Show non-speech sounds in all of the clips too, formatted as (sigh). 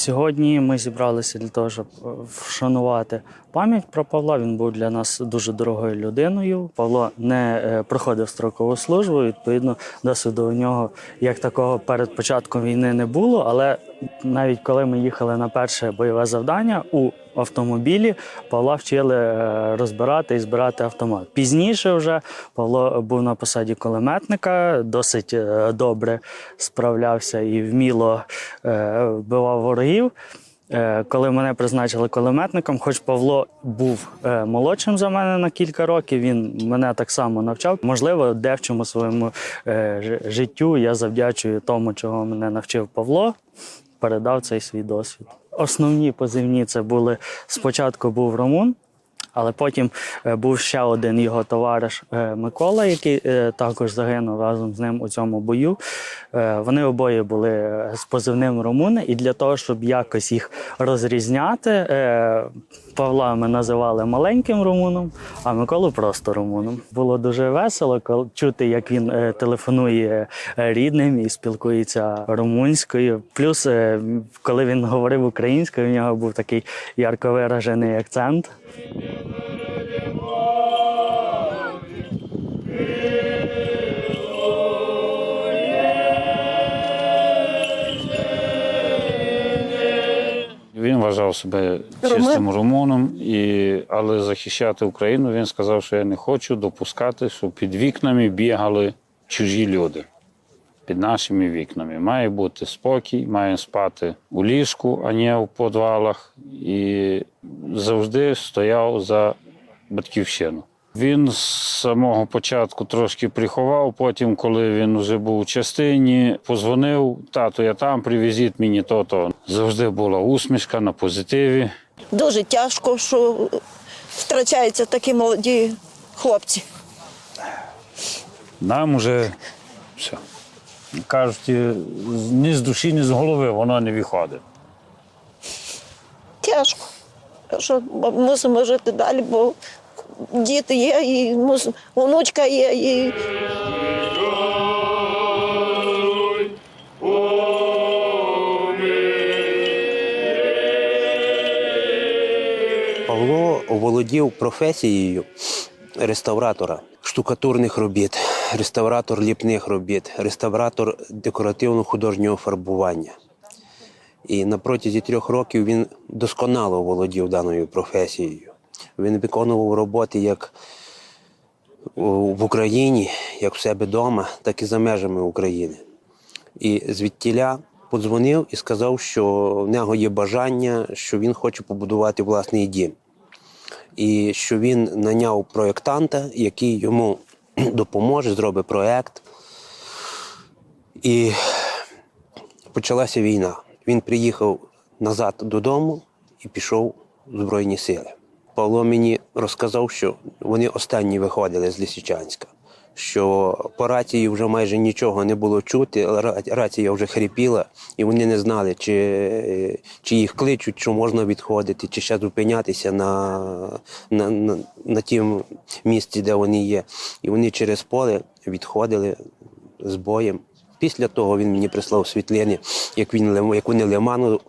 Сьогодні ми зібралися для того, щоб е, вшанувати пам'ять про Павла. Він був для нас дуже дорогою людиною. Павло не е, проходив строкову службу. Відповідно, досвіду у нього як такого перед початком війни не було. Але навіть коли ми їхали на перше бойове завдання у автомобілі, Павла вчили е, розбирати і збирати автомат. Пізніше вже Павло був на посаді кулеметника, досить е, добре справлявся і вміло е, вбивав ворогів. Коли мене призначили кулеметником, хоч Павло був молодшим за мене на кілька років, він мене так само навчав. Можливо, де в чому своєму життю я завдячую тому, чого мене навчив Павло, передав цей свій досвід. Основні позивні це були спочатку був Ромун, але потім е, був ще один його товариш е, Микола, який е, також загинув разом з ним у цьому бою. Вони обоє були з позивним Румуни, і для того, щоб якось їх розрізняти, Павла ми називали маленьким румуном, а Миколу просто румуном. Було дуже весело чути, як він телефонує рідним і спілкується румунською. Плюс, коли він говорив українською, в нього був такий ярко виражений акцент. Він вважав себе чистим румуном, і, але захищати Україну він сказав, що я не хочу допускати, щоб під вікнами бігали чужі люди. Під нашими вікнами. Має бути спокій, має спати у ліжку, а не в підвалах. І завжди стояв за батьківщину. Він з самого початку трошки приховав. Потім, коли він вже був у частині, позвонив, тату, я там, привезіть мені то-то. Завжди була усмішка на позитиві. Дуже тяжко, що втрачаються такі молоді хлопці. Нам уже все. Кажуть, ні з душі, ні з голови воно не виходить. Тяжко. Що мусимо жити далі, бо діти є, і мусимо, онучка є, і Павло оволодів професією реставратора штукатурних робіт, реставратор ліпних робіт, реставратор декоративно-художнього фарбування. І на протязі трьох років він досконало володів даною професією. Він виконував роботи як в Україні, як в себе вдома, так і за межами України. І звідтіля подзвонив і сказав, що в нього є бажання, що він хоче побудувати власний дім. І що він наняв проєктанта, який йому (clears throat) допоможе, зробить проєкт. І почалася війна. Він приїхав назад додому і пішов в Збройні сили. Павло мені розказав, що вони останні виходили з Лисичанська, що по рації вже майже нічого не було чути, рація вже хрипіла, і вони не знали, чи, чи їх кличуть, що можна відходити, чи ще зупинятися на, на, на, на тім місці, де вони є. І вони через поле відходили з боєм. Після того він мені прислав світлини, як, він, як вони Лиману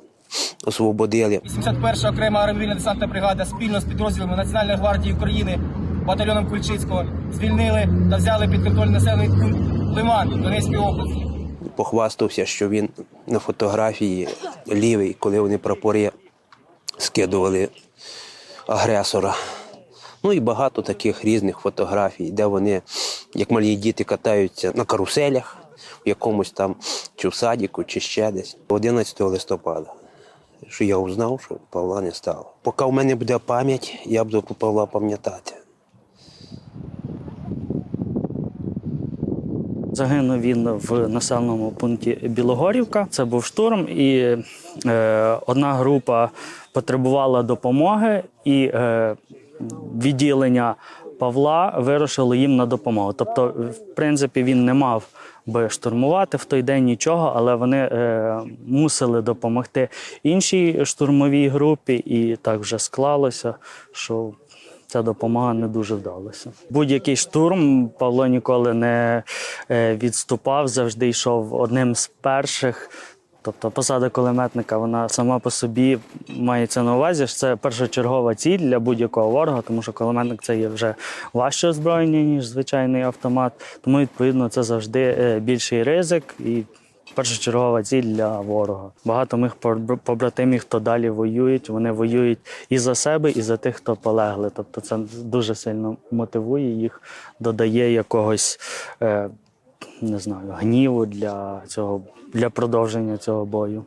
освободили. 81 окрема аеромобільна десантна бригада спільно з підрозділами Національної гвардії України, батальйоном Кульчицького звільнили та взяли під контроль населений пункт Лиман Донецької області. Похвастався, що він на фотографії лівий, коли вони прапори скидували агресора. Ну і багато таких різних фотографій, де вони, як малі діти, катаються на каруселях, в якомусь там чи в садіку, чи ще десь. 11 листопада, що я узнав, що Павла не стало. Поки в мене буде пам'ять, я буду Павла пам'ятати. Загинув він в населеному пункті Білогорівка. Це був штурм, і е, одна група потребувала допомоги, і е, відділення Павла вирушило їм на допомогу. Тобто, в принципі, він не мав би штурмувати в той день нічого, але вони е, мусили допомогти іншій штурмовій групі, і так вже склалося, що ця допомога не дуже вдалася. Будь-який штурм Павло ніколи не е, відступав, завжди йшов одним з перших. Тобто посада кулеметника, вона сама по собі мається на увазі, що це першочергова ціль для будь-якого ворога, тому що кулеметник це є вже важче озброєння, ніж звичайний автомат. Тому, відповідно, це завжди е, більший ризик і першочергова ціль для ворога. Багато моїх поб- побратимів, хто далі воюють, вони воюють і за себе, і за тих, хто полегли. Тобто це дуже сильно мотивує їх, додає якогось. Е, не знаю, гніву для цього для продовження цього бою.